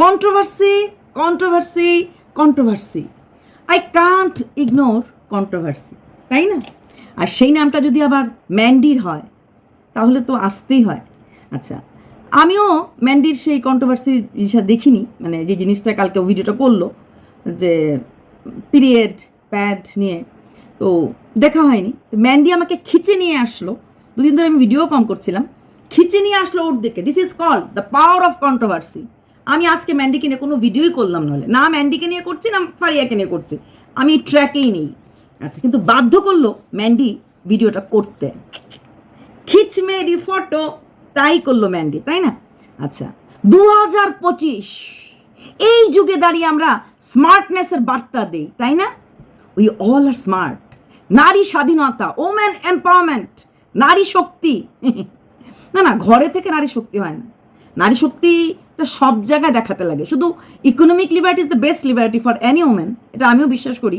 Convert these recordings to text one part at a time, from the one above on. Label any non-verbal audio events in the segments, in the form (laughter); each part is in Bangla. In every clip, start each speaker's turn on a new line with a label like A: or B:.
A: Controversy controversy controversy I can't ignore controversy তাই না? আর সেই নামটা যদি আবার ম্যান্ডির হয়, তাহলে তো আসতেই হয়। আচ্ছা আমিও ম্যান্ডির সেই কন্ট্রোভার্সি জিনিসটা দেখিনি মানে যে জিনিসটা কালকে ভিডিওটা করল, যে পিরিয়ড প্যাড নিয়ে। তো দেখা হয়নি। ম্যান্ডি আমাকে খিচে নিয়ে আসলো। দুদিন ধরে আমি ভিডিও কম করছিলাম। খিচে নিয়ে আসলো ওর দিকে। This is call the power of controversy আমি আজকে ম্যান্ডিকে নিয়ে কোনো ভিডিওই করলাম নাহলে না ম্যান্ডিকে নিয়ে করছি, না ফারিয়াকে নিয়ে করছি। আমি ট্র্যাকেই নেই। আচ্ছা কিন্তু বাধ্য করল ম্যান্ডি ভিডিওটা করতে। খিচ মেরি ফটো তাই করল ম্যান্ডি তাই না? আচ্ছা দু হাজার পঁচিশ। এই যুগে দাঁড়িয়ে আমরা স্মার্টনেসের বার্তা দিই, তাই না? উই অল আর স্মার্ট নারী স্বাধীনতা ওমেন এম্পাওয়ারমেন্ট নারী শক্তি। (laughs) না না, ঘরে থেকে নারী শক্তি হয় না। নারী শক্তিটা সব জায়গায় দেখাতে লাগে। শুধু economic liberty is the best liberty for any women এটা আমিও বিশ্বাস করি।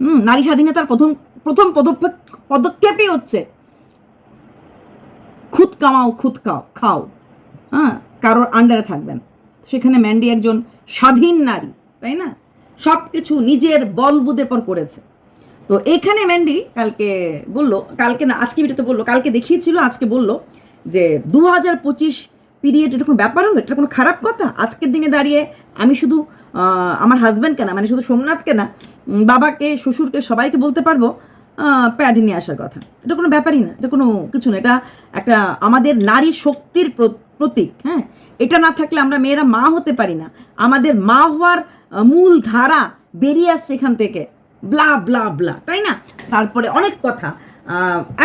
A: হুম, নারী স্বাধীনতার প্রথম প্রথম পদক্ষেপ, পদক্ষেপই হচ্ছে খুদ কামাও, খুদ খাও খাও। হ্যাঁ কারোর আন্ডারে থাকবেন। সেখানে ম্যান্ডি একজন স্বাধীন নারী, তাই না? সব কিছু নিজের বলবুদে পর করেছে। তো এখানে ম্যান্ডি কালকে বলল, কালকে না, আজকে ভিডিওতে বলল, কালকে দেখিয়েছিল, আজকে বলল যে দু হাজার পঁচিশ পিরিয়ড এটা কোনো ব্যাপার হলো? এটা কোনো খারাপ কথা? আজকের দিনে দাঁড়িয়ে আমি শুধু আমার হাজব্যান্ডকে না মানে শুধু সোমনাথকে না বাবাকে, শ্বশুরকে, সবাইকে বলতে পারব প্যাড নিয়ে আসার কথা। এটা কোনো ব্যাপারই না, এটা কোনো কিছু না, এটা একটা আমাদের নারী শক্তির প্রতীক হ্যাঁ? এটা না থাকলে আমরা মেয়েরা মা হতে পারি না। আমাদের মা হওয়ার মূল ধারা বেরিয়ে আসছে এখান থেকে। ব্লা ব্লা ব্লা তাই না? তারপরে অনেক কথা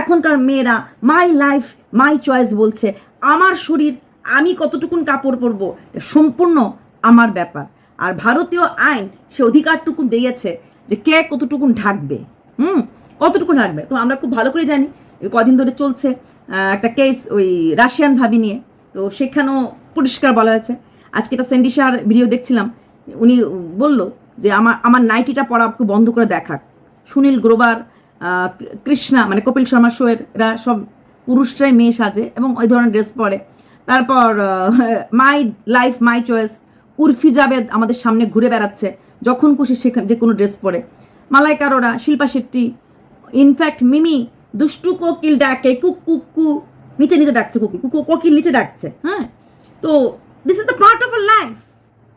A: এখনকার মেয়েরা মাই লাইফ মাই চয়েস বলছে। আমার শরীর আমি কতটুকুন কাপড় পরবো সম্পূর্ণ আমার ব্যাপার। আর ভারতীয় আইন সে অধিকারটুকু দিয়েছে যে কে কতটুকুন ঢাকবে, হুম? কতটুকু ঢাকবে? তো আমরা খুব ভালো করে জানি কদিন ধরে চলছে একটা কেস ওই রাশিয়ান ভাবি নিয়ে, তো সেখানেও পরিষ্কার বলা হয়েছে। আজকে একটা সেন্ডিসার ভিডিও দেখছিলাম, উনি বলল যে আমার আমার নাইটিটা পরা একটু বন্ধ করে দেখাক। সুনীল গ্রোবার কৃষ্ণা মানে কপিল শর্মা শোয়ের সব পুরুষরাই মেয়ে সাজে এবং ওই ধরনের ড্রেস পরে। তারপর my life my choice Urfi Javed আমাদের সামনে ঘুরে বেড়াচ্ছে, যখন খুশি সেখানে যে কোনো ড্রেস পরে। মালাইকার ওরা শিল্পা শেট্টি ইনফ্যাক্ট মিমি, দুষ্টু কোকিল ডাকে কুক কুক কু, নিচে নিচে ডাকছে কুকুর কুকু কোকিল নিচে ডাকছে হ্যাঁ? তো this is the part of a life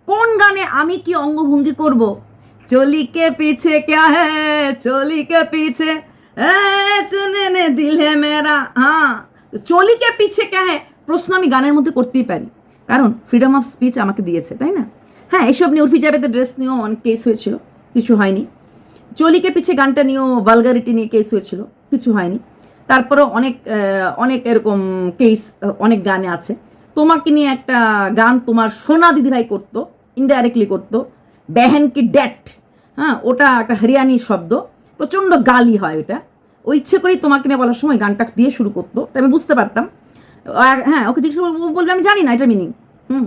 A: কোন গানে আমি কি অঙ্গভঙ্গি করব? চলি কে পিছে ক্যা হে? চলি কে পিছে? দিলে মেরা হ্যাঁ? চলি কে পিছে ক্যা হ্যাঁ প্রশ্ন আমি গানের মধ্যে করতেই পারি। কারণ ফ্রিডম অফ স্পিচ আমাকে দিয়েছে, তাই না? হ্যাঁ এইসব নিয়ে উর্ফি জাবেদের ড্রেস নিয়েও অনেক কেস হয়েছিল, কিছু হয়নি। চলিকে পিছে গানটা নিয়েও ভালগারিটি নিয়ে কেস হয়েছিল, কিছু হয়নি। তারপরেও অনেক অনেক এরকম কেস অনেক গানে আছে। তোমাকে নিয়ে একটা গান তোমার সোনা দিদিভাই করতো ইনডাইরেক্টলি করতো, বেহেন কি ড্যাট হ্যাঁ ওটা একটা হরিয়ানি শব্দ, প্রচণ্ড গালি হয় ওটা ও ইচ্ছে করেই তোমাকে নিয়ে বলার সময় গানটা দিয়ে শুরু করতো আমি বুঝতে পারতাম। হ্যাঁ ওকে জিজ্ঞেস করব বলবে, আমি জানি না এটা মিনিং হুম।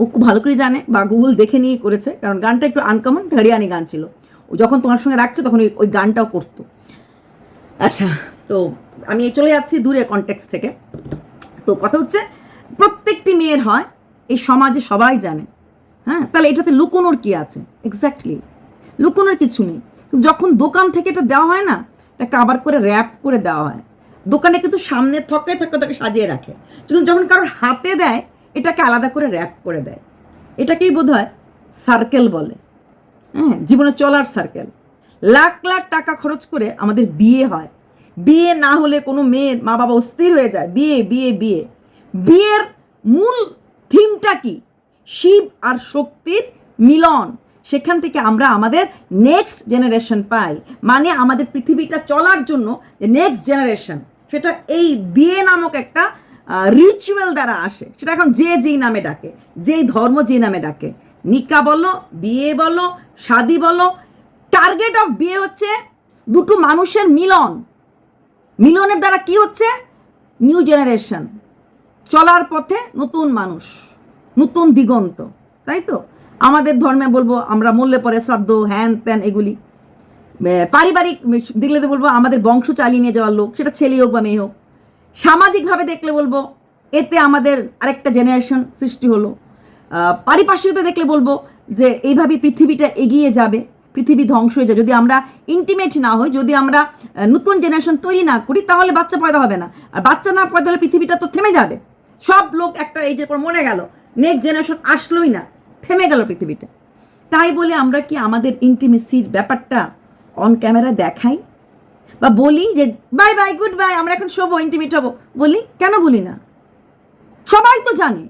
A: ও খুব ভালো করে জানে, বা গুগল দেখে নিয়ে করেছে, কারণ গানটা একটু আনকমন হরিয়ানি গান ছিল। ও যখন তোমার সঙ্গে রাখছে, তখন ওই ওই গানটাও করতো। আচ্ছা তো আমি চলে যাচ্ছি দূরে কনটেক্স থেকে। তো কথা হচ্ছে, প্রত্যেকটি মেয়ের হয়, এই সমাজে সবাই জানে। হ্যাঁ তাহলে এটাতে লুকোনোর কি আছে? এক্স্যাক্টলি লুকোনোর কিছু নেই। যখন দোকান থেকে এটা দেওয়া হয় না এটা কাবার করে র্যাপ করে দেওয়া হয়। দোকানে কিন্তু সামনে থকে থকে তাকে সাজিয়ে রাখে। কিন্তু যখন কারোর হাতে দেয়, এটাকে আলাদা করে র্যাপ করে দেয়। এটাকেই বোধ হয় সার্কেল বলে। হ্যাঁ জীবনে চলার সার্কেল লাখ লাখ টাকা খরচ করে আমাদের বিয়ে হয়। বিয়ে না হলে কোনো মেয়ের মা বাবা অস্থির হয়ে যায়। বিয়ে বিয়ে বিয়ে। বিয়ের মূল থিমটা কি? শিব আর শক্তির মিলন। সেখান থেকে আমরা আমাদের নেক্সট জেনারেশন পাই। মানে আমাদের পৃথিবীটা চলার জন্য যে নেক্সট জেনারেশন সেটা এই বিয়ে নামক একটা রিচুয়াল দ্বারা আসে। সেটা এখন যে যেই নামে ডাকে, যেই ধর্ম যেই নামে ডাকে। নিকা বলো, বিয়ে বলো, শাদি বলো টার্গেট অফ বিয়ে হচ্ছে দুটো মানুষের মিলন। মিলনের দ্বারা কি হচ্ছে? নিউ জেনারেশন চলার পথে নতুন মানুষ, নতুন দিগন্ত। তাই তো? আমাদের ধর্মে বলব, আমরা মরলে পরে শ্রাদ্ধ, হ্যান ত্যান এগুলি। পারিবারিক দেখলে তো বলব আমাদের বংশ চালিয়ে নিয়ে যাওয়ার লোক, সেটা ছেলে হোক বা মেয়ে হোক। সামাজিকভাবে দেখলে বলব, এতে আমাদের আরেকটা জেনারেশন সৃষ্টি হলো। পারিপার্শ্বিকতা দেখলে বলব যে এইভাবে পৃথিবীটা এগিয়ে যাবে, পৃথিবী ধ্বংস হয়ে যাবে। যদি আমরা ইন্টিমেট না হই, যদি আমরা নতুন জেনারেশন তৈরি না করি, তাহলে বাচ্চা পয়দা হবে না। আর বাচ্চা না পয়দা হলে পৃথিবীটা তো থেমে যাবে। সব লোক একটা এইজের পর মরে গেল নেক্সট জেনারেশন আসলোই না, থেমে গেল পৃথিবীটা। তাই বলে আমরা কি আমাদের ইন্টিমেসির ব্যাপারটা অন ক্যামেরা দেখাই বা বলি যে, বাই বাই, গুড বাই, আমরা এখন শোবো ইন্টিমেট হব। বলি, কেন বলি না? সবাই তো জানে।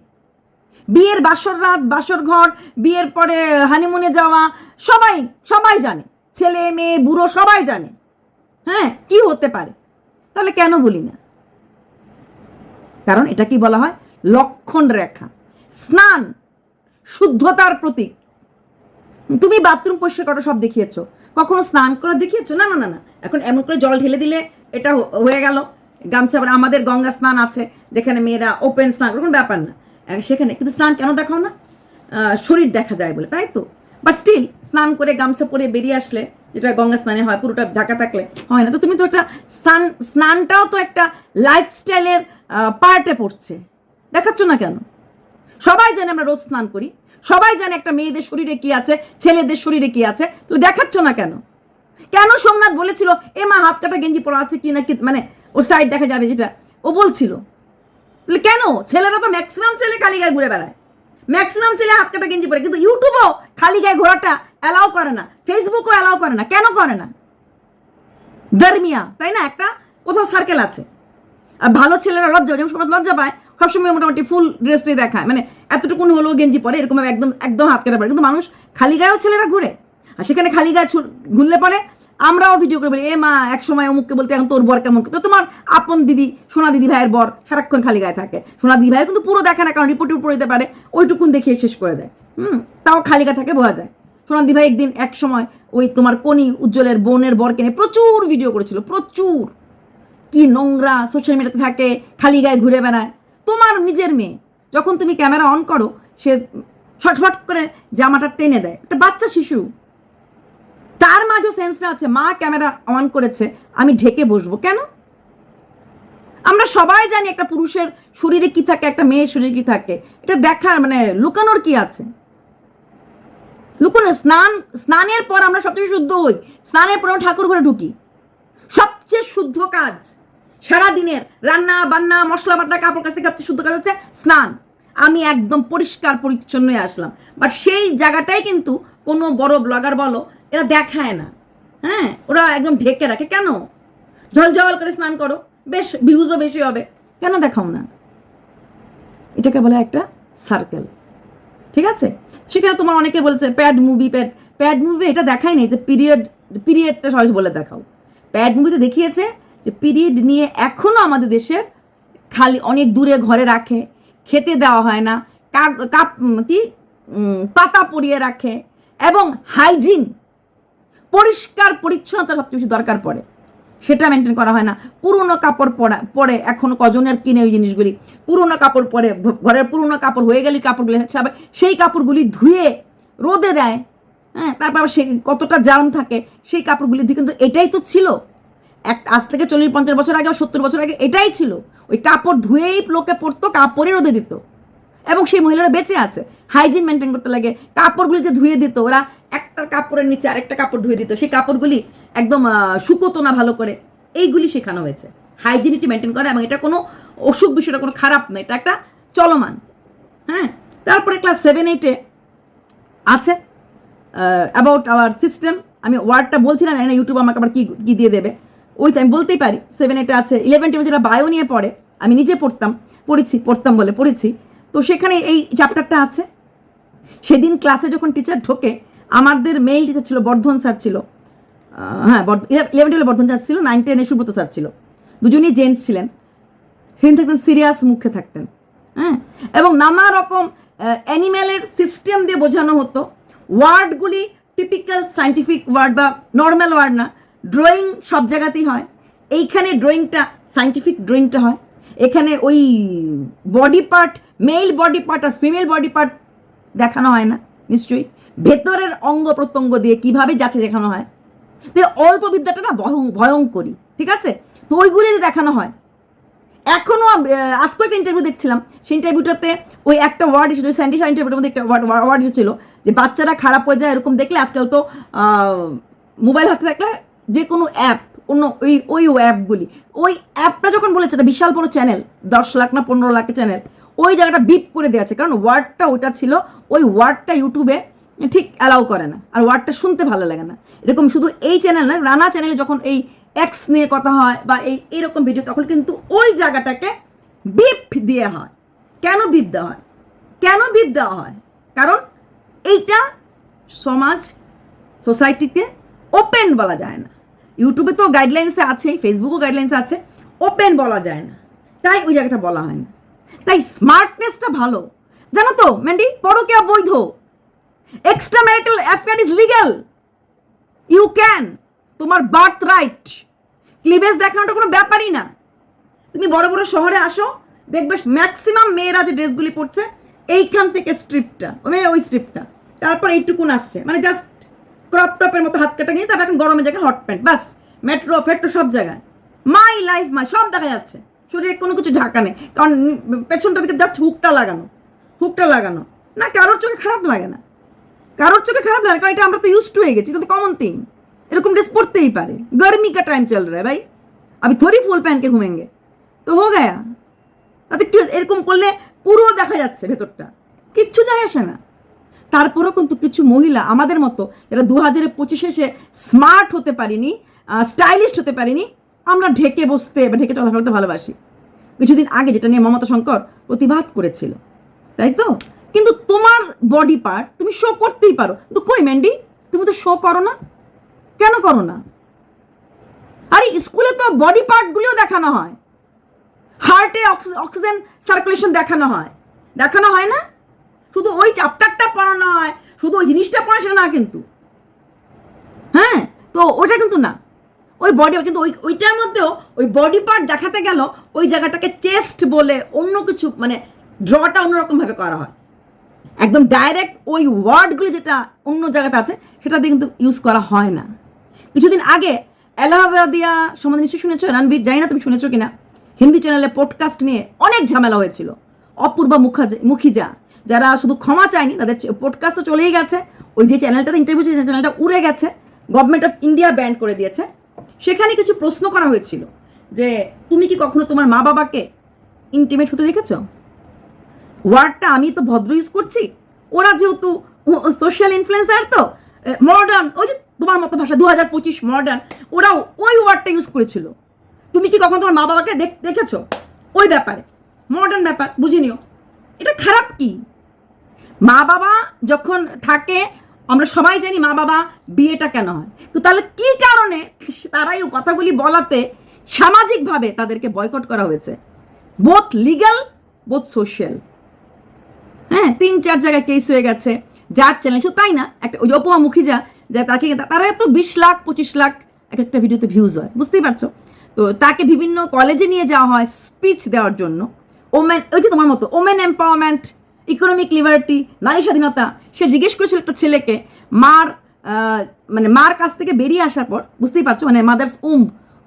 A: বিয়ের বাসর রাত, বাসর ঘর, বিয়ের পরে হানিমুনে যাওয়া, সবাই সবাই জানে। ছেলে, মেয়ে, বুড়ো সবাই জানে। হ্যাঁ কি হতে পারে? তাহলে কেন বলি না? কারণ এটা কি বলা হয়? লক্ষণ রেখা। স্নান, শুদ্ধতার প্রতীক। তুমি বাথরুম পরিষ্কার করা, সব দেখিয়েছো। কখনো স্নান করা দেখিয়েছো? না না না না। এখন এমন করে জল ঢেলে দিলে এটা হয়ে গেল। গামছা আবার আমাদের গঙ্গা স্নান আছে, যেখানে মেয়েরা ওপেন স্নান কোনো ব্যাপার না। সেখানে কিন্তু স্নান কেন দেখাও না? শরীর দেখা যায় বলে, তাই তো? বাট স্টিল স্নান করে গামছা পরে বেরিয়ে আসলে যেটা গঙ্গা স্নানে হয়, পুরোটা ঢাকা থাকলে হয় না। তো তুমি তো একটা স্নান, স্নানটাও তো একটা লাইফস্টাইলের পার্টে পড়ছে। দেখাচ্ছ না কেন? সবাই জানে আমরা রোজ স্নান করি। সবাই জানে একটা মেয়েদের শরীরে কি আছে, ছেলেদের শরীরে কি আছে তো দেখাচ্ছ না কেন? কেন সোমনাথ বলেছিল, এ মা, হাত কাটা গেঞ্জি পরা আছে কি না কি মানে ওর সাইড দেখা যাবে যেটা। ও বলছিল, তাহলে কেন? ছেলেরা তো ম্যাক্সিমাম ছেলে খালি গায়ে ঘুরে বেড়ায়। ম্যাক্সিমাম ছেলে হাত কাটা গেঞ্জি পরে। কিন্তু ইউটিউবও খালি গায়ে ঘোরাটা অ্যালাউ করে না। ফেসবুকও অ্যালাউ করে না। কেন করে না? ধর্মিয়া তাই না? একটা কোথাও সার্কেল আছে। আর ভালো ছেলেরা লজ্জা যেমন সমাজ লজ্জা পায়, সবসময় মোটামুটি ফুল ড্রেসটাই দেখায়। মানে এতটুকুনি হলেও গেঞ্জি পরে, এরকম একদম একদম হাত কেটে পড়ে কিন্তু মানুষ খালি গায়েও ছেলেরা ঘুরে। আর সেখানে খালি গায়ে ঘুরলে পরে আমরাও ভিডিও করে বলি, এ মা এক সময় অমুককে বলতে, এখন তোর বর কেমন? তো তোমার আপন দিদি, সোনা দিদি ভাইয়ের বর সারাক্ষণ খালি গায়ে থাকে। সোনা দিদি ভাই কিন্তু পুরো দেখে না, কারণ রিপোর্ট টিপোর্ট দিতে পারে। ওইটুকুন দেখিয়ে শেষ করে দেয়। হুম, তাও খালি গায়ে থাকে বোঝা যায়। সোনা দিদি ভাই একদিন এক সময় ওই তোমার কনি উজ্জ্বলের বোনের বর নিয়ে প্রচুর ভিডিও করেছিল, প্রচুর। কি নোংরা সোশ্যাল মিডিয়াতে থাকে, খালি গায়ে ঘুরে বেড়ায়। তোমার নিজের মেয়ে যখন তুমি ক্যামেরা অন করো, সে ছটফট করে জামাটা টেনে দেয়। একটা বাচ্চা শিশু। তার মাঝেও সেন্সটা আছে, মা, ক্যামেরা অন করেছে, আমি ঢেকে বসবো। কেন? আমরা সবাই জানি একটা পুরুষের শরীরে কি থাকে, একটা মেয়ের শরীরে কি থাকে। এটা দেখার মানে লুকানোর কি আছে? লুকানো স্নান, স্নানের পর আমরা সবচেয়ে শুদ্ধ হই। স্নানের পর ঠাকুর ঘরে ঢুকি। সবচেয়ে শুদ্ধ কাজ। সারা দিনের রান্না, বান্না, মশলা, বাটা, কাপড় কাছ থেকে শুদ্ধ কাজ হচ্ছে স্নান। আমি একদম পরিষ্কার, পরিচ্ছন্নই আসলাম। বাট সেই জায়গাটাই কিন্তু কোনো বড় ব্লগার বলো, এরা দেখায় না। হ্যাঁ ওরা একদম ঢেকে রাখে। কেন? ঝলঝল করে স্নান করো। বেশ ভিউজও বেশি হবে। কেন দেখাও না? এটাকে বলে একটা সার্কেল ঠিক আছে? সেখানে তোমার অনেকে বলছে pad movie pad pad movie এটা দেখাই নেই যে পিরিয়ড পিরিয়ডটা সহজ বলে দেখাও। প্যাড মুভিতে দেখিয়েছে যে পিরিয়ড নিয়ে এখনও আমাদের দেশের খালি অনেক দূরে ঘরে রাখে, খেতে দেওয়া হয় না কাপ- কি পাতা পরিয়ে রাখে এবং হাইজিন পরিষ্কার পরিচ্ছন্নতা সবচেয়ে বেশি দরকার পড়ে। সেটা মেনটেন করা হয় না। পুরনো কাপড় পরা, পরে এখনও কজনের কিনে ওই জিনিসগুলি। পুরনো কাপড় পরে, ঘরের পুরনো কাপড় হয়ে গেলে কাপড়গুলি সবাই সেই কাপড়গুলি ধুয়ে রোদে দেয় হ্যাঁ তারপর সে কতটা জার্ম থাকে সেই কাপড়গুলি ধুয়ে, কিন্তু এটাই তো ছিল। এক আজ থেকে চল্লিশ পঞ্চাশ বছর আগে বা সত্তর বছর আগে এটাই ছিল। ওই কাপড় ধুয়েই লোকে পরতো কাপড়ে রোদে দিত। এবং সেই মহিলারা বেঁচে আছে। হাইজিন মেনটেন করতে লাগে। কাপড়গুলি যে ধুয়ে দিত, ওরা একটা কাপড়ের নিচে আরেকটা কাপড় ধুয়ে দিত। সেই কাপড়গুলি একদম শুকোতো না ভালো করে। এইগুলি শেখানো হয়েছে। হাইজিনিটি মেনটেন করা এবং এটা কোনো অসুখ বিষয়টা কোনো খারাপ না এটা একটা চলমান। হ্যাঁ? তারপরে ক্লাস সেভেন এইটে আছে অ্যাবাউট আওয়ার সিস্টেম আমি ওয়ার্ডটা বলছি না, জানি না ইউটিউব আমাকে আবার কি কি দিয়ে দেবে। ওই আমি বলতেই পারি সেভেন এইটে আছে ইলেভেন টুয়েলভ যেটা বায়ো নিয়ে পড়ে, আমি নিজে পড়তাম, পড়েছি, পড়তাম বলে পড়েছি, তো সেখানে এই চ্যাপ্টারটা আছে। সেদিন ক্লাসে যখন টিচার ঢোকে, আমাদের মেইল টিচার ছিল বর্ধন স্যার ছিল। হ্যাঁ ইলেভেন টুয়েলভ বর্ধন স্যার ছিল নাইন টেনে সুব্রত স্যার ছিল। দুজনেই জেন্টস ছিলেন। সেদিন থাকতেন সিরিয়াস মুখে থাকতেন। হ্যাঁ এবং নানা রকম অ্যানিম্যালের সিস্টেম দিয়ে বোঝানো হতো। ওয়ার্ডগুলি টিপিক্যাল সাইন্টিফিক ওয়ার্ড বা নর্মাল ওয়ার্ড না। ড্রয়িং সব জায়গাতেই হয়। এইখানে ড্রয়িংটা সাইন্টিফিক ড্রয়িংটা হয়। এখানে ওই body part male body part আর ফিমেল বডি পার্ট দেখানো হয় না, নিশ্চয়ই। ভেতরের অঙ্গ প্রত্যঙ্গ দিয়ে কীভাবে যাচ্ছে দেখানো হয়। তো অল্প বিদ্যাটা না ভয়ং ভয়ঙ্করী ঠিক আছে? তো ওইগুলি দেখানো হয়। এখনও আজকে একটা ইন্টারভিউ দেখছিলাম। সেই ইন্টারভিউটাতে ওই একটা ওয়ার্ড এসেছিল স্যান্ডিসা ইন্টারভিউটার মধ্যে একটা ওয়ার্ড এসেছিল যে বাচ্চারা খারাপ হয়ে যায় এরকম দেখলে আজকাল তো মোবাইল হাতে থাকলে যে কোনো অ্যাপ অন্য ওই ওই অ্যাপগুলি ওই অ্যাপটা যখন বলেছে, এটা বিশাল বড় চ্যানেল দশ লাখ না পনেরো লাখের চ্যানেল ওই জায়গাটা বিপ করে দেওয়া আছে, কারণ ওয়ার্ডটা ওইটা ছিল, ওই ওয়ার্ডটা ইউটিউবে ঠিক অ্যালাউ করে না, আর ওয়ার্ডটা শুনতে ভালো লাগে না। এরকম শুধু এই চ্যানেল না রানা চ্যানেলে যখন এই এক্স নিয়ে কথা হয় বা এই এরকম ভিডিও তখন কিন্তু ওই জায়গাটাকে বিপ দিয়ে হয়। কেন বিপ দেওয়া হয়? কেন বিপ দেওয়া হয়? কারণ এইটা সমাজ সোসাইটিতে ওপেন বলা যায় না। ইউটিউবে তো গাইডলাইন্সে আছে ফেসবুকও গাইডলাইন্স আছে ওপেন বলা যায় না। তাই ওই জায়গাটা বলা হয় না। তাই স্মার্টনেসটা ভালো। জানো তো ম্যান্ডি পরকে বৈধ। Extra marital affair is legal you can তোমার বার্থ রাইট ক্লিভেজ দেখানোটা কোনো ব্যাপারই না। তুমি বড় বড় শহরে আসো, দেখবে ম্যাক্সিমাম মেয়েরা যে ড্রেসগুলি পরছে, এইখান থেকে স্ট্রিপটা মানে ওই স্ট্রিপটা তারপর এইটুকুন আসছে। মানে জাস্ট ক্রপ টপের মতো হাত কাটা নিয়ে তারপর এখন গরমে জায়গায় হট প্যান্ট বাস মেট্রো ফেট্রো সব জায়গায়। মাই লাইফ মাই সব দেখা যাচ্ছে। শরীরে কোনো কিছু ঢাকা নেই। কারণ পেছনটা থেকে জাস্ট হুকটা লাগানো। হুকটা লাগানো। না, কারোর চোখে খারাপ লাগে না। কারোর চোখে খারাপ লাগে কারণ এটা আমরা তো ইউজ টু হয়ে গেছি। এটা তো কমন থিং এরকম ড্রেস পড়তেই পারে। গরমি কা টাইম চল রা ভাই। আমি থরি ফুল প্যান্টকে ঘুমেঙ্গে। তো হো গায়া। তাতে কি এরকম করলে পুরো দেখা যাচ্ছে ভেতরটা। কিচ্ছু যায় আসে না। তারপরেও কিন্তু কিছু মহিলা আমাদের মতো যারা দু হাজারের পঁচিশে এসে স্মার্ট হতে পারিনি স্টাইলিস্ট হতে পারিনি, আমরা ঢেকে বসতে বা ঢেকে চলাফেরা করতে ভালোবাসি। কিছুদিন আগে যেটা নিয়ে মমতা শঙ্কর প্রতিবাদ করেছিল, তাই তো? কিন্তু তোমার বডি পার্ট তুমি শো করতেই পারো। কিন্তু কই ম্যান্ডি? তুমি তো শো করো না। কেন করো না? আরে স্কুলে তো বডি পার্টগুলিও দেখানো হয়। হার্টে অক্সিজেন সার্কুলেশন দেখানো হয়। দেখানো হয় না? শুধু ওই চ্যাপ্টারটা পড়ানো হয় শুধু ওই জিনিসটা পড়া সেটা না কিন্তু। হ্যাঁ তো ওটা কিন্তু না। ওই বডি কিন্তু ওই, ওইটার মধ্যেও ওই বডি পার্ট দেখাতে গেল, ওই জায়গাটাকে চেস্ট বলে অন্য কিছু মানে ড্রটা অন্যরকমভাবে করা হয়। একদম ডাইরেক্ট ওই ওয়ার্ডগুলি যেটা অন্য জায়গাতে আছে, সেটা দিয়ে কিন্তু ইউজ করা হয় না। কিছুদিন আগে এলাহাবাদিয়া সম্বন্ধে নিশ্চয়ই শুনেছো? রণবীর, জানি না তুমি শুনেছো কিনা। হিন্দি চ্যানেলে পডকাস্ট নিয়ে অনেক ঝামেলা হয়েছিল। অপূর্বা মুখার্জি মুখিজা। যারা শুধু ক্ষমা চায়নি, তাদের পডকাস্ট তো চলেই গেছে। ওই যে চ্যানেলটাতে ইন্টারভিউ যে চ্যানেলটা উড়ে গেছে। গভর্নমেন্ট অফ ইন্ডিয়া ব্যান্ড করে দিয়েছে। সেখানে কিছু প্রশ্ন করা হয়েছিল যে, তুমি কি কখনো তোমার মা বাবাকে ইন্টিমেট হতে দেখেছ? ওয়ার্ডটা আমি তো ভদ্র ইউজ করছি। ওরা যেহেতু সোশ্যাল ইনফ্লুয়েন্সার তো মডার্ন ওই যে তোমার মতো ভাষা দু হাজার পঁচিশ মডার্ন ওরাও ওই ওয়ার্ডটা ইউজ করেছিল। তুমি কি কখনো তোমার মা বাবাকে দেখ- দেখেছ? ওই ব্যাপারে। মডার্ন ব্যাপার, বুঝে নিও। এটা খারাপ কি? মা বাবা যখন থাকে, আমরা সবাই জানি মা বাবা বিয়েটা কেন হয়। তো তাহলে কি কারণে তারাই কথাগুলি বলাতে সামাজিকভাবে তাদেরকে বয়কট করা হয়েছে? বোথ লিগ্যাল বোথ সোশ্যাল হ্যাঁ তিন চার জায়গায় কেস হয়ে গেছে, যার চ্যানেল শুধু তাই না, একটা ওই অপুয়া মুখিজা যা তাকে তারা তো বিশ লাখ, পঁচিশ লাখ এক একটা ভিডিওতে ভিউজ হয়, বুঝতেই পারছ? তো তাকে বিভিন্ন কলেজে নিয়ে যাওয়া হয় স্পিচ দেওয়ার জন্য। ওমেন ওই যে তোমার মতো ওমেন এম্পাওয়ারমেন্ট ইকোনমিক লিবার্টি নারী স্বাধীনতা। সে জিজ্ঞেস করেছিল একটা ছেলেকে, মার মানে মার কাছ থেকে বেরিয়ে আসার পর, বুঝতেই পারছ মানে মাদার্স উম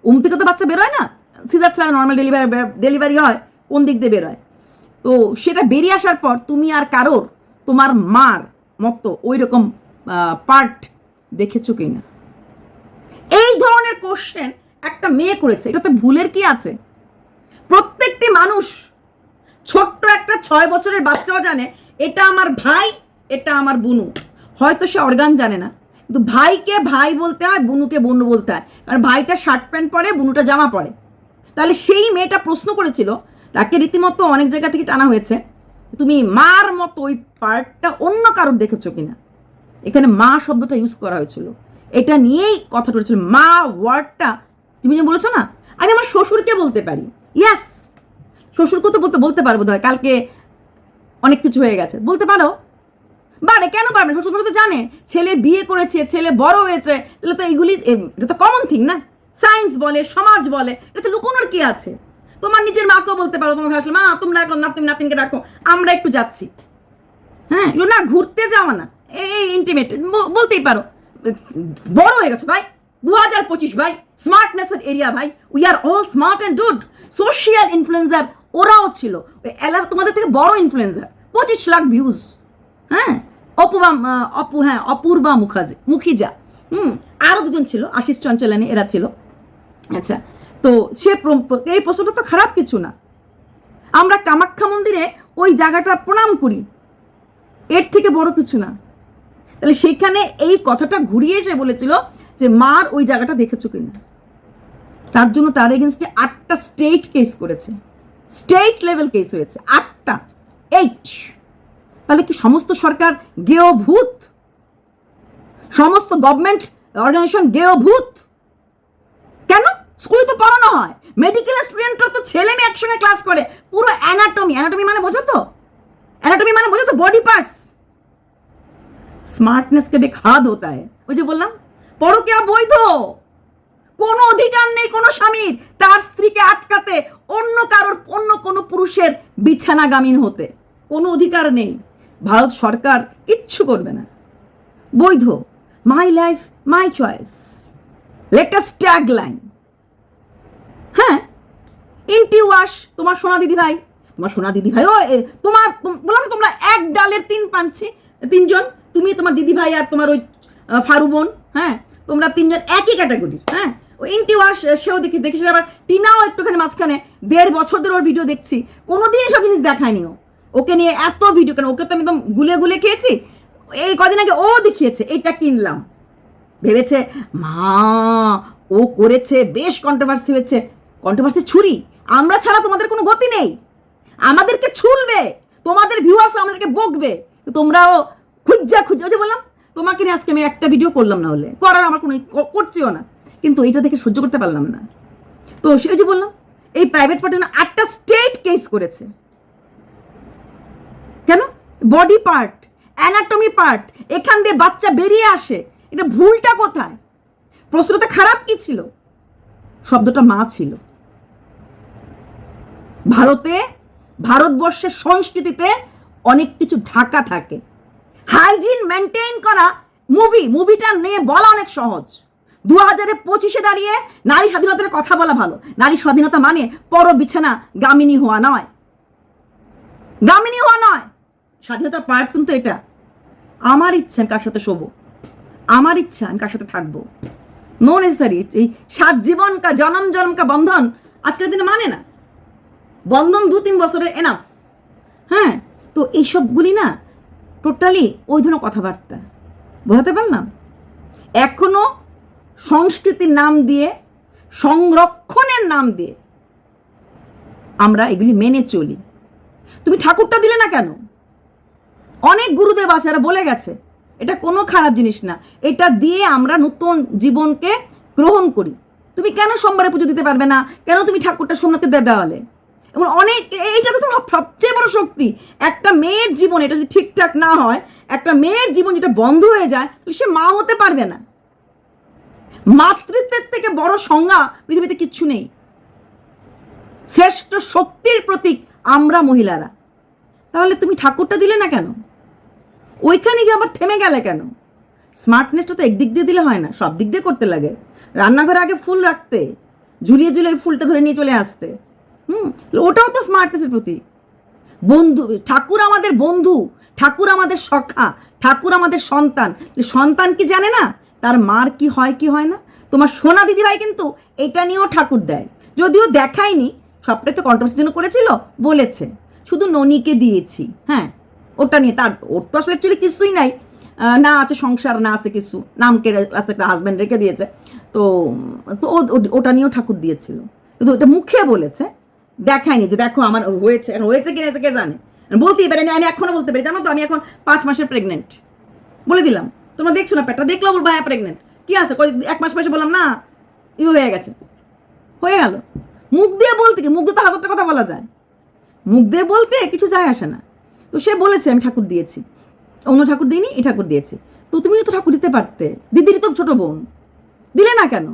A: উম থেকে তো বাচ্চা বেরোয় না? সিজার ছাড়া নর্মাল ডেলিভারি ডেলিভারি হয়, কোন দিক দিয়ে বেরোয়? তো সেটা বেরিয়ে আসার পর তুমি আর কারোর, তোমার মার মতো ওই রকম পার্ট দেখেছ কি না এই ধরনের কোশ্চেন একটা মেয়ে করেছে, এটাতে ভুলের কি আছে? প্রত্যেকটি মানুষ ছোট্ট একটা ছয় বছরের বাচ্চাও জানে, এটা আমার ভাই, এটা আমার বুনু। হয়তো সে অর্গান জানে না, কিন্তু ভাইকে ভাই বলতে হয়, বুনুকে বুনু বলতে হয়। কারণ ভাইটা শার্ট প্যান্ট পরে, বুনুটা জামা পরে। তাহলে সেই মেয়েটা প্রশ্ন করেছিল, তাকে রীতিমতো অনেক জায়গা থেকে টানা হয়েছে, তুমি মার মতো ওই পার্টটা অন্য কারোর দেখেছ কিনা? এখানে মা শব্দটা ইউজ করা হয়েছিল। এটা নিয়েই কথা উঠেছিল মা ওয়ার্ডটা, তুমি যে বলেছ না, আমি আমার শ্বশুরকে বলতে পারি। ইয়াস শ্বশুরকে তো বলতে বলতে পারব হয় কালকে অনেক কিছু হয়ে গেছে। বলতে পারো? বারে, কেন পারবে? শ্বশুর তো জানে, ছেলে বিয়ে করেছে, ছেলে বড় হয়েছে, তাহলে তো এইগুলি এটা তো কমন থিং না? সায়েন্স বলে, সমাজ বলে, এটা তো লুকোনোর কি আছে? তোমার নিজের মাকেও বলতে পারো, তোমার আসলে, মা, তোমরা এখন নাতিন নাতিনকে রাখো আমরা একটু যাচ্ছি। হ্যাঁ না, ঘুরতে যাওয়া না এই ইন্টিমেট বলতেই পারো। বড় হয়ে গেছো ভাই দু হাজার পঁচিশ ভাই স্মার্টনেসের এরিয়া ভাই we are all smart and good social influencer ওরাও ছিল। তোমাদের থেকে বড় ইনফ্লুয়েন্সার পঁচিশ লাখ ভিউজ হ্যাঁ? অপুবা অপু হ্যাঁ অপূর্বা মুখার্জি, মুখিজা। হুম? আরও দুজন ছিল, আশিস চঞ্চলানি এরা ছিল। আচ্ছা তো সে এই প্রশ্নটা তো খারাপ কিছু না। আমরা কামাখ্যা মন্দিরে ওই জায়গাটা প্রণাম করি। এর থেকে বড় কিছু না। তাহলে সেখানে এই কথাটা ঘুরিয়ে এসে বলেছিল যে মার ওই জায়গাটা দেখেছ কিনা? তার জন্য তার এগেনস্টে আটটা স্টেট কেস করেছে। স্টেট লেভেল কেস হয়েছে, আটটা এইট তাহলে কি সমস্ত সরকার গেও ভূত সমস্ত গভর্নমেন্ট অর্গানাইজেশন গেও ভূত কেন? স্কুলে তো পড়ানো হয়। মেডিকেল স্টুডেন্টরা তো ছেলে মেয়ে একসঙ্গে ক্লাস করে। পুরো অ্যানাটমি অ্যানাটমি মানে বোঝো তো? অ্যানাটমি মানে বোঝো তো বডি পার্টস স্মার্টনেস কে বেখাদ হতা है ওই যে বললাম পরকিয়া বৈধ কোনো অধিকার নেই কোনো স্বামীর। তার স্ত্রীকে আটকাতে অন্য কারোর অন্য কোনো পুরুষের বিছানাগামীন হতে কোনো অধিকার নেই। ভারত সরকার কিচ্ছু করবে না। বৈধ। My life my choice. Latest tag line হ্যাঁ? ইন্টি ওয়াশ তোমার সোনা দিদি ভাই। তোমার সোনা দিদি ভাই ও তোমার বললাম না তোমরা এক ডালের তিন পাঞ্চি তিনজন তুমি তোমার দিদি ভাই আর তোমার ওই আহ, ফারু বোন হ্যাঁ? তোমরা তিনজন একই ক্যাটাগরির হ্যাঁ? ওই ইন্টি ওয়াশ সেও দেখি দেখেছি আবার টিনাও একটুখানি মাঝখানে দেড় বছর ধরে ওর ভিডিও দেখছি। কোনোদিন সব জিনিস দেখায়নি ও। ওকে নিয়ে এত ভিডিও কেন? ওকে তো আমি একদম গুলে গুলে খেয়েছি। এই কদিন আগে ও দেখিয়েছে, এইটা কিনলাম। ভেবেছে, মা, ও করেছে, বেশ কন্ট্রোভার্সি হয়েছে। কন্ট্রোভার্সি ছুরি। আমরা ছাড়া তোমাদের কোনো গতি নেই। আমাদেরকে ছুলবে তোমাদের ভিউয়ার্স আমাদেরকে বকবে। তোমরাও খুঁজা খুঁজা যে বললাম, তোমাকে নিয়ে আজকে আমি একটা ভিডিও করলাম না হলে। করার আমার কোনো করছিও না। কিন্তু এইটা দেখে সহ্য করতে পারলাম না। তো সে যে বললাম, এই প্রাইভেট পার্টি না আটটা স্টেট কেস করেছে। কেন? বডি পার্ট অ্যানাটমি পার্ট এখান দিয়ে বাচ্চা বেরিয়ে আসে, এটা ভুলটা কোথায়? প্রশ্নটা খারাপ কি ছিল? শব্দটা মা ছিল। ভারতে, ভারতবর্ষের সংস্কৃতিতে অনেক কিছু ঢাকা থাকে। হাইজিন মেনটেন করা মুভি মুভিটা নিয়ে বলা অনেক সহজ। দু হাজারে পঁচিশে দাঁড়িয়ে নারী স্বাধীনতার কথা বলা ভালো। নারী স্বাধীনতা মানে পর বিছানা, গামিনী হওয়া নয়। গামিনী হওয়া নয়। স্বাধীনতার পার্ট কিন্তু এটা। আমার ইচ্ছা আমি কার সাথে শোবো? আমার ইচ্ছা আমি কার সাথে থাকব? নো নেসেসারি এই সাত জীবন কা জনম জনম কা বন্ধন আজকের দিনে মানে না। বন্ধন দু তিন বছরের এনাফ হ্যাঁ তো এইসবগুলি না টোটালি ওই ধরনের কথাবার্তা। বোঝাতে পারলাম? এখনও সংস্কৃতির নাম দিয়ে, সংরক্ষণের নাম দিয়ে আমরা এগুলি মেনে চলি। তুমি ঠাকুরটা দিলে না কেন? অনেক গুরুদেব আছে, এরা বলে গেছে, এটা কোনো খারাপ জিনিস না। এটা দিয়ে আমরা নতুন জীবনকে গ্রহণ করি। তুমি কেন সোমবারে পুজো দিতে পারবে না? কেন তুমি ঠাকুরটা সোমনাথের দেওয়ালে? এবং অনেক, এইটা তো তোমার সবচেয়ে বড় শক্তি। একটা মেয়ের জীবন, এটা যদি ঠিকঠাক না হয়, একটা মেয়ের জীবন যেটা বন্ধ হয়ে যায় সে মা হতে পারবে না। মাতৃত্বের থেকে বড় সংজ্ঞা পৃথিবীতে কিচ্ছু নেই। শ্রেষ্ঠ শক্তির প্রতীক আমরা মহিলারা। তাহলে তুমি ঠাকুরটা দিলে না কেন? ওইখানে গিয়ে আবার থেমে গেলে কেন? স্মার্টনেসটা তো একদিক দিয়ে দিলে হয় না, সব দিক দিয়ে করতে লাগে। রান্নাঘরে আগে ফুল রাখতে, ঝুলিয়ে ঝুলিয়ে ফুলটা ধরে নিয়ে চলে আসতে। হুম ওটাও তো স্মার্টনেসের প্রতি বন্ধু, ঠাকুর আমাদের বন্ধু, ঠাকুর আমাদের সখা, ঠাকুর আমাদের সন্তান। সন্তান কি জানে না? তার মার কি হয় কি হয় না? তোমার সোনা দিদিভাই কিন্তু এটা নিয়েও ঠাকুর দেয়। যদিও দেখায়নি, সবটাই তো কন্ট্রোভার্সি জন্য করেছিল, বলেছে। শুধু ননিকে দিয়েছি হ্যাঁ? ওটা নিয়ে তার, ওর তো আসলে অ্যাকচুয়ালি কিছুই নাই। না আছে সংসার, না আছে কিছু। নামকে লাস্টে একটা হাজব্যান্ড রেখে দিয়েছে। তো তো ওটা নিয়েও ঠাকুর দিয়েছিল। কিন্তু ওটা মুখে বলেছে, দেখায়নি যে দেখো আমার হয়েছে হয়েছে কি না কে জানে? বলতেই পারি আমি এখনও বলতে পারি। জানো তো, আমি এখন পাঁচ মাসের প্রেগনেন্ট বলে দিলাম। তোমরা দেখছ না পেটটা? দেখলেও বলব হ্যাঁ প্রেগনেন্ট কি আছে? এক মাস পয়সা বললাম, না, ই হয়ে গেছে। হয়ে গেল। মুখ দিয়ে বলতে কি? মুখ দিয়ে তো হাজারটা কথা বলা যায়। মুখ দিয়ে বলতে কিছু যায় আসে না। তো সে বলেছে, আমি ঠাকুর দিয়েছি। অন্য ঠাকুর দিইনি, এই ঠাকুর দিয়েছি। তো তুমিও তো ঠাকুর দিতে পারতে। দিদিরই তো ছোট বোন। দিলে না কেন?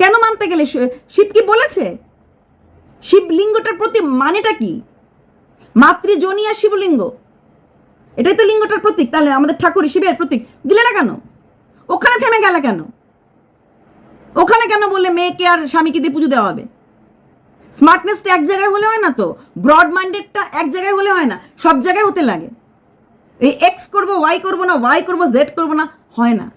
A: কেন মানতে গেলে? শিব কি বলেছে? শিবলিঙ্গটার প্রতি মানেটা কি? মাতৃজনী আর শিবলিঙ্গ। এটাই তো লিঙ্গটার প্রতীক, তাহলে আমাদের ঠাকুর শিবের প্রতীক। দিলে না কেন? ওখানে থেমে গেলে কেন? ওখানে কেন বললে মেয়েকে আর স্বামীকে দিয়ে পুজো দেওয়া হবে? স্মার্টনেসটা এক জায়গায় হলে হয় না তো? ব্রড মাইন্ডেডটা এক জায়গায় হলে হয় না? সব জায়গায় হতে লাগে। এই এক্স করব ওয়াই করব না ওয়াই করব জেড করব না, হয় না।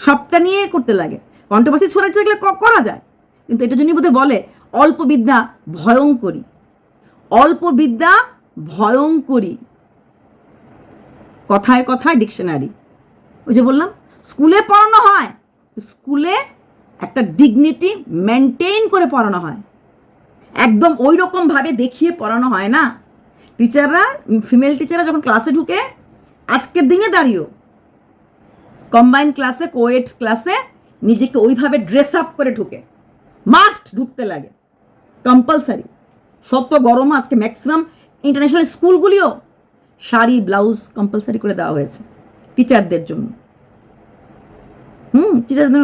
A: সবটা নিয়ে করতে লাগে। কন্ট্রোভার্সি থাকলে ক- করা যায়। কিন্তু এটা জন্যই বোধহয় বলে, অল্প বিদ্যা ভয়ঙ্করী। অল্প বিদ্যা ভয়ঙ্করী। কথায় কথায় ডিকশনারি। ওই যে বললাম, স্কুলে পড়ানো হয়। স্কুলে একটা ডিগনিটি মেনটেন করে পড়ানো হয়। একদম ওই রকমভাবে দেখিয়ে পড়ানো হয় না। টিচাররা ফিমেল টিচাররা যখন ক্লাসে ঢুকে, আজকের দিনে দাঁড়িয়েও কম্বাইন ক্লাসে কোয়েট ক্লাসে নিজেকে ওইভাবে ড্রেস আপ করে ঢুকে। মাস্ট ঢুকতে লাগে। কম্পালসারি সত্য গরম আজকে ম্যাক্সিমাম ইন্টারন্যাশনাল স্কুলগুলিও শাড়ি, ব্লাউজ কম্পালসারি করে দেওয়া হয়েছে টিচারদের জন্য। হুম টিচারদের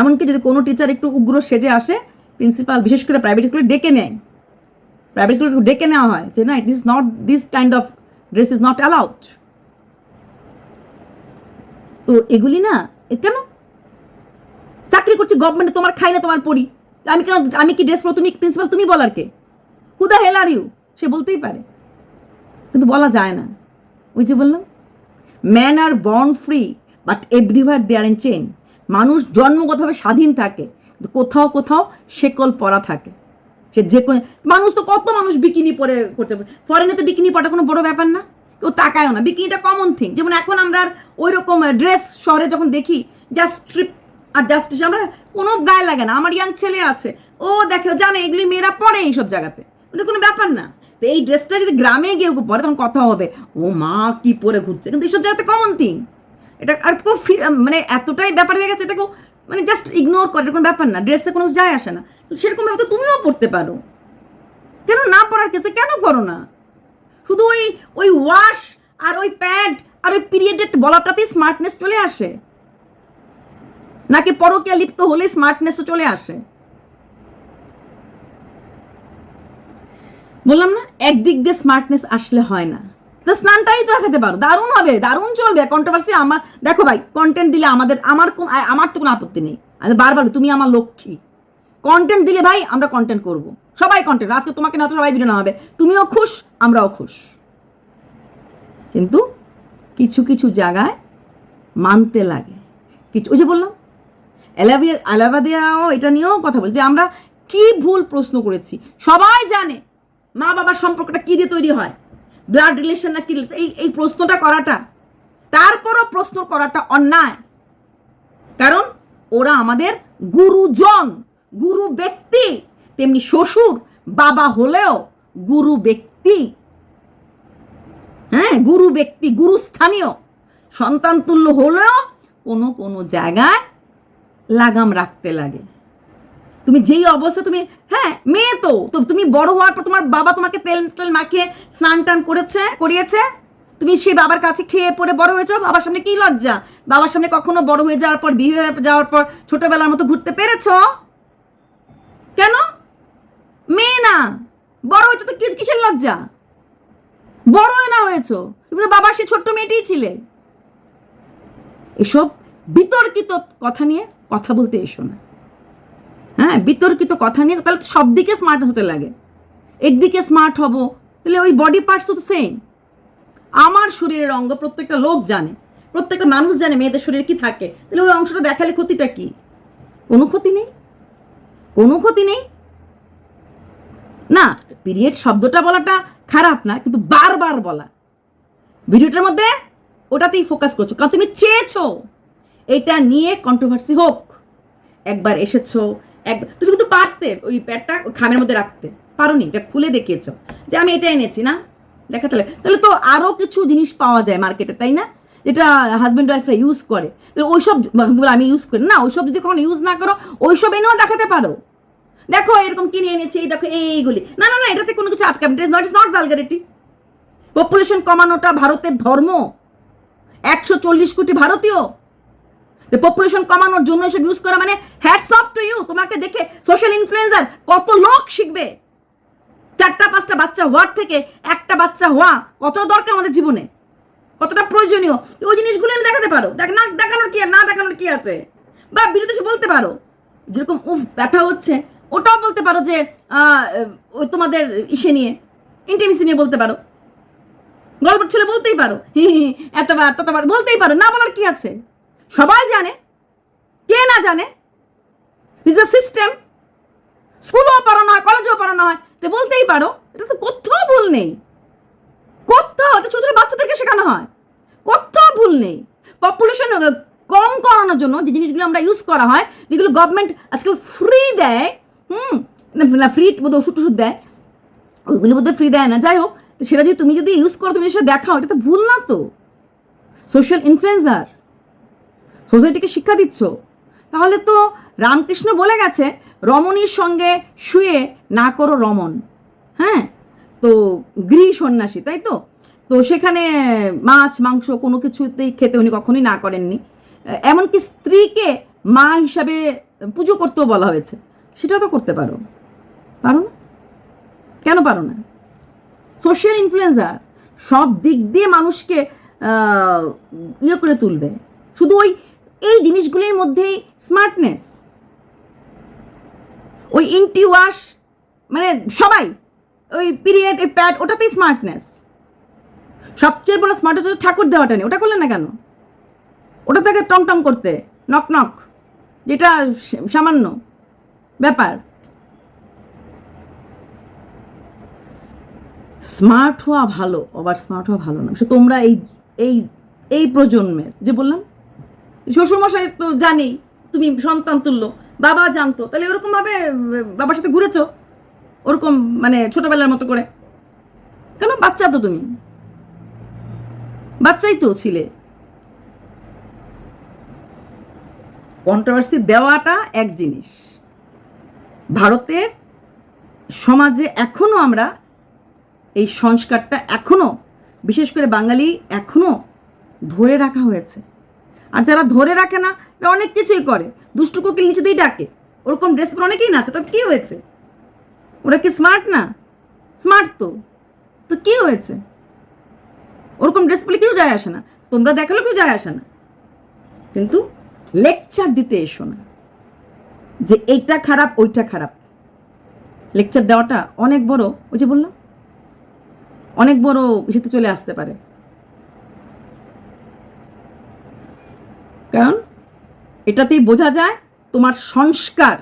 A: এমনকি যদি কোনো টিচার একটু উগ্র সেজে আসে প্রিন্সিপাল বিশেষ করে প্রাইভেট স্কুলে ডেকে নেয়। প্রাইভেট স্কুলে ডেকে নেওয়া হয় যে, না it is not this kind of dress is not allowed তো এগুলি না, এ কেন? চাকরি করছি গভর্নমেন্টে তোমার খাই না, তোমার পড়ি। আমি কেন, আমি কি ড্রেস পরো তুমি প্রিন্সিপাল তুমি বলার কে? হু হেল আর ইউ সে বলতেই পারে। কিন্তু বলা যায় না। ওই যে বললাম man are born free but everywhere there in chain মানুষ জন্মগতভাবে স্বাধীন থাকে, কিন্তু কোথাও কোথাও শেকল পরা থাকে। সে যে কোনো, মানুষ তো কত মানুষ বিকিনি পরে করতে ফরেনে তো বিকিনি পরা কোনো বড় ব্যাপার না, কেউ তাকায়ও না। বিকিনিটা কমন থিং যেমন এখন আমরা আর ওই রকম ড্রেস শহরে যখন দেখি জাস্ট ট্রিপ আর জাস্ট আমরা কোনো গায়ে লাগে না। আমার ইয়াং ছেলে আছে, ও দেখে জানে এগুলি মেয়েরা পরে এইসব জায়গাতে। ওটা কোনো ব্যাপার না। এই ড্রেসটা যদি গ্রামে গিয়ে কেউ পরে, তখন কথা হবে, ও মা, কি পরে ঘুরছে? কিন্তু এইসব জায়গাতে কমন থিং এটা আর কেউ মানে এতটাই ব্যাপার হয়ে গেছে এটা কেউ মানে জাস্ট ইগনোর করে এটা কোনো ব্যাপার না। ড্রেসে কোনো যায় আসে না। সেরকম ভাবে তো তুমিও পড়তে পারো। কেন না পড়ার কেসে কেন করো না? শুধু ওই ওই ওয়াশ আর ওই প্যাড আর ওই পিরিয়ডেড বলাটাতেই স্মার্টনেস চলে আসে। নাকি পরকীয়া লিপ্ত হলে স্মার্টনেসও চলে আসে? বললাম না, একদিক দিয়ে স্মার্টনেস আসলে হয় না। তো স্নানটাই তো খেতে পারো, দারুণ হবে, দারুণ চলবে কন্ট্রোভার্সি আমার, দেখো ভাই কন্টেন্ট দিলে আমাদের, আমার কোন আমার তো কোনো আপত্তি নেই। আমি বারবার, তুমি আমার লক্ষ্মী। কন্টেন্ট দিলে ভাই, আমরা কন্টেন্ট করব। সবাই কন্টেন্ট আজকে তোমাকে না সবাই ভিডিও হবে তুমিও খুশ, আমরাও খুশ। কিন্তু কিছু কিছু জায়গায় মানতে লাগে। কিছু, ওই যে বললাম অ্যালাভিয়া অ্যালাভাদিয়াও এটা নিয়েও কথা বলছে যে আমরা কি ভুল প্রশ্ন করেছি? সবাই জানে মা বাবার সম্পর্কটা কী দিয়ে তৈরি হয়? ব্লাড রিলেশন না কি? এই এই প্রশ্নটা করাটা। তারপরও প্রশ্ন করাটা অন্যায়। কারণ ওরা আমাদের গুরুজন, গুরু ব্যক্তি। তেমনি শ্বশুর, বাবা হলেও গুরু ব্যক্তি। হ্যাঁ গুরু ব্যক্তি গুরুস্থানীয় সন্তান তুল্য হলেও কোনো কোনো জায়গায় লাগাম রাখতে লাগে। তুমি যেই অবস্থা, তুমি হ্যাঁ মেয়ে তো তো তুমি বড় হওয়ার পর তোমার বাবা তোমাকে তেল তেল মাখিয়ে স্নান টান করেছে, করিয়েছে? তুমি সেই বাবার কাছে খেয়ে পড়ে বড় হয়েছো, বাবার সামনে কি লজ্জা? বাবার সামনে কখনো বড় হয়ে যাওয়ার পর, বিয়ে হয়ে যাওয়ার পর ছোটবেলার মতো ঘুরতে পেরেছ? কেন? মেয়ে না, বড় হয়েছো তো কিসের লজ্জা? বড় হয়ে না হয়েছো, তুমি তো বাবার সেই ছোট্ট মেয়েটিই ছিলে। এসব বিতর্কিত কথা নিয়ে কথা বলতে এসো না। হ্যাঁ বিতর্কিত কথা নিয়ে, তাহলে সব দিকে স্মার্ট হতে লাগে। একদিকে স্মার্ট হব, তাহলে ওই বডি পার্টস তো সেম আমার শরীরের অঙ্গ প্রত্যেকটা লোক জানে, প্রত্যেকটা মানুষ জানে মেয়েদের শরীরে কি থাকে। তাহলে ওই অংশটা দেখালে ক্ষতিটা কি? কোনো ক্ষতি নেই। কোনো ক্ষতি নেই। না পিরিয়ড শব্দটা বলাটা খারাপ না, কিন্তু বারবার বলা। ভিডিওটার মধ্যে ওটাতেই ফোকাস করছ, কারণ তুমি চেয়েছো। এটা নিয়ে কন্ট্রোভার্সি হোক। একবার এসেছ একবার তুমি কিন্তু পারতে, ওই প্যাডটা খামের মধ্যে রাখতে। পারোনি, এটা খুলে দেখিয়েছ। যে আমি এটা এনেছি, না? দেখা তাহলে তাহলে তো আরও কিছু জিনিস পাওয়া যায় মার্কেটে, তাই না? যেটা হাজব্যান্ড ওয়াইফরা ইউজ করে। তাহলে ওইসব আমি ইউজ করি না ওইসব যদি কখনো ইউজ না করো, ওইসব এনেও দেখাতে পারো। দেখো, এরকম কিনে এনেছি, এই দেখো এই এইগুলি। না না না, এটাতে কোনো কিছু আটকাবে it is not is not vulgarity population কমানোটা ভারতের ধর্ম। একশো চল্লিশ কোটি ভারতীয় পপুলেশন কমানোর জন্য এসব ইউজ করা মানে হ্যাটস অফ টু ইউ তোমাকে দেখে সোশ্যাল ইনফ্লুয়েন্সার কত লোক শিখবে। চারটা, পাঁচটা বাচ্চা হওয়ার থেকে একটা বাচ্চা হওয়া কতটা দরকার আমাদের জীবনে? কতটা প্রয়োজনীয়? ওই জিনিসগুলো এনে দেখাতে পারো। দেখ, না দেখানোর কি না দেখানোর কি আছে? বা বিরুদ্ধে বলতে পারো। যেরকম, উফ, ব্যথা হচ্ছে, ওটাও বলতে পারো যে ওই তোমাদের ইসে নিয়ে ইন্টিমেসি নিয়ে বলতে পারো। গল্পের ছেলে বলতেই পারো। এতবার, ততবার, বলতেই পারো। না বলার কি আছে? সবাই জানে, কে না জানে দিস আ সিস্টেম স্কুলেও পড়ানো হয় কলেজেও পড়ানো হয়, তো বলতেই পারো, এটা তো কোথাও ভুল নেই। কোথাও, এটা ছোট ছোটো বাচ্চাদেরকে শেখানো হয়। কোথাও ভুল নেই। পপুলেশন কম করানোর জন্য যে জিনিসগুলো আমরা ইউজ করা হয়, যেগুলো গভর্নমেন্ট আজকাল ফ্রি দেয়, হুম, না ফ্রি বোধ ওষুধ টষুধ দেয়, ওইগুলো বোধহয় ফ্রি দেয় না। যাই হোক সেটা যদি তুমি যদি ইউজ করো, তুমি সেটা দেখাও, এটা তো ভুল না তো। সোশ্যাল ইনফ্লুয়েন্সার সোসাইটিকে শিক্ষা দিচ্ছ। তাহলে তো রামকৃষ্ণ বলে গেছে, রমণীর সঙ্গে শুয়ে না করো রমণ। হ্যাঁ? তো গৃহ সন্ন্যাসী, তাই তো? তো সেখানে মাছ, মাংস কোনো কিছুতেই খেতে উনি কখনোই না করেননি। এমনকি স্ত্রীকে মা হিসাবে পুজো করতেও বলা হয়েছে। সেটা তো করতে পারো। পারো না? কেন পারো না? সোশ্যাল ইনফ্লুয়েন্সার সব দিক দিয়ে মানুষকে ইয়ে করে তুলবে। শুধু ওই এই জিনিসগুলির মধ্যেই স্মার্টনেস ওই ইন্টি ওয়াশ মানে সবাই, ওই পিরিয়ড এই প্যাড ওটাতেই স্মার্টনেস সবচেয়ে বড় স্মার্ট হচ্ছে ঠাকুর দেওয়াটা নেই ওটা করলে না কেন? ওটা থেকে টং টং করতে নক নক যেটা সামান্য ব্যাপার। স্মার্ট হওয়া ভালো আবার স্মার্ট হওয়া ভালো না। সে তোমরা এই এই এই প্রজন্মের, যে বললাম শ্বশুরমশাই তো জানি, তুমি সন্তান তুললো বাবা জানতো, তাহলে ওরকমভাবে বাবার সাথে ঘুরেছ? ওরকম মানে ছোটবেলার মতো করে? কেন বাচ্চা তো তুমি? বাচ্চাই তো ছিলে। কন্ট্রোভার্সি দেওয়াটা এক জিনিস। ভারতের সমাজে এখনও আমরা এই সংস্কারটা এখনও, বিশেষ করে বাঙালি এখনও ধরে রাখা হয়েছে। আর যারা ধরে রাখে না তারা অনেক কিছুই করে। দুষ্টু কোকিল নিচেতেই ডাকে। ওরকম ড্রেস পরে অনেকেই নাচে। তার কী হয়েছে? ওরা কি স্মার্ট না? স্মার্ট তো। তো কী হয়েছে? ওরকম ড্রেস পরে কেউ যায় আসে না। তোমরা দেখালেও কেউ যায় আসে না। কিন্তু লেকচার দিতে এসো না। যে এইটা খারাপ, ওইটা খারাপ। লেকচার দেওয়াটা অনেক বড়, ওই যে বললাম, অনেক বড় ইসেতে চলে আসতে পারে। কারণ এটাতেই বোঝা যায় তোমার সংস্কার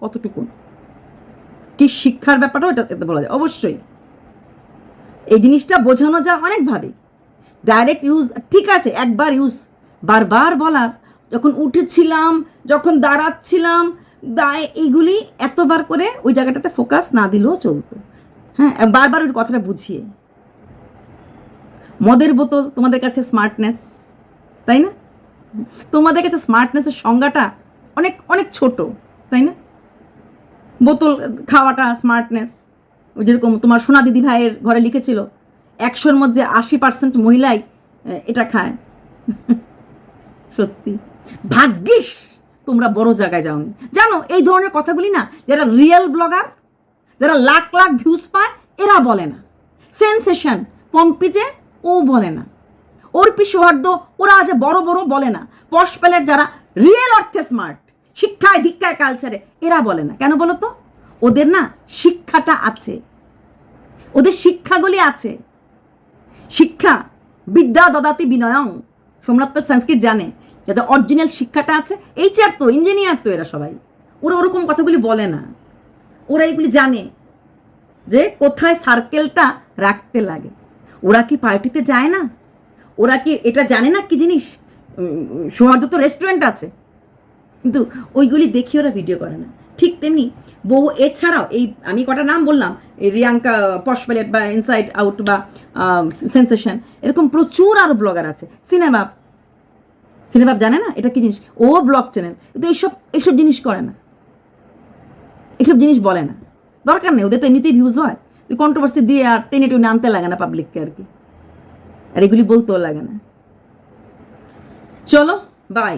A: কতটুকু। কি শিক্ষার ব্যাপারটাও এটা এতে বলা যায়, অবশ্যই। এই জিনিসটা বোঝানো যায় অনেকভাবে ডাইরেক্ট ইউজ ঠিক আছে, একবার ইউজ বারবার বলার। যখন উঠেছিলাম, যখন দাঁড়াচ্ছিলাম দায় এইগুলি এতবার করে ওই জায়গাটাতে ফোকাস না দিলেও চলতো। হ্যাঁ বারবার ওই কথাটা বুঝিয়ে। মদের বোতল, তোমাদের কাছে স্মার্টনেস তাই না? তোমাদের কাছে স্মার্টনেসের সংজ্ঞাটা অনেক অনেক ছোট, তাই না? বোতল, খাওয়াটা স্মার্টনেস যেরকম তোমার সোনা দিদি ভাইয়ের ঘরে লিখেছিল, একশোর মধ্যে আশি পার্সেন্ট মহিলাই এটা খায়। (laughs) সত্যি। ভাগ্যিস তোমরা বড় জায়গায় যাওনি। জানো, এই ধরনের কথাগুলি না, যারা রিয়েল ব্লগার যারা লাখ লাখ ভিউজ পায়, এরা বলে না। সেন্সেশন পম্পিজে ও বলে না। অর্পি সৌহার্দ্য ওরা আজ বড় বড় বলে না। পশ প্যালেট যারা রিয়েল অর্থে স্মার্ট শিক্ষায়, দীক্ষায় কালচারে এরা বলে না। কেন বলো তো? ওদের না শিক্ষাটা আছে। ওদের শিক্ষাগুলি আছে। শিক্ষা, বিদ্যা, দদাতি, বিনয়ং, সোমনাথ তো সংস্কৃত জানে। যাদের অরিজিনাল শিক্ষাটা আছে এই চেয়ার তো ইঞ্জিনিয়ার তো এরা সবাই। ওরা ওরকম কথাগুলি বলে না। ওরা এগুলি জানে যে কোথায় সার্কেলটা রাখতে লাগে। ওরা কি পার্টিতে যায় না? ওরা কি এটা জানে না কি জিনিস? সৌহার্দ্য তো রেস্টুরেন্ট আছে। কিন্তু ওইগুলি দেখি ওরা ভিডিও করে না। ঠিক তেমনি বহু এছাড়াও এই আমি কটা নাম বললাম রিয়াঙ্কা পশ প্যালেট বা ইনসাইড আউট বা সেন্সেশন এরকম প্রচুর আরও ব্লগার আছে। সিনেমা সিনেমা জানে না এটা কি জিনিস? ও ব্লগ চ্যানেল কিন্তু এইসব এইসব জিনিস করে না। এইসব জিনিস বলে না। দরকার নেই, ওদের তো এমনিতেই ভিউজ হয়। কন্ট্রোভার্সি দিয়ে আর টেনে টেনে আনতে লাগে না পাবলিককে আর কি। আর এগুলি বলতেও লাগে না। চলো বাই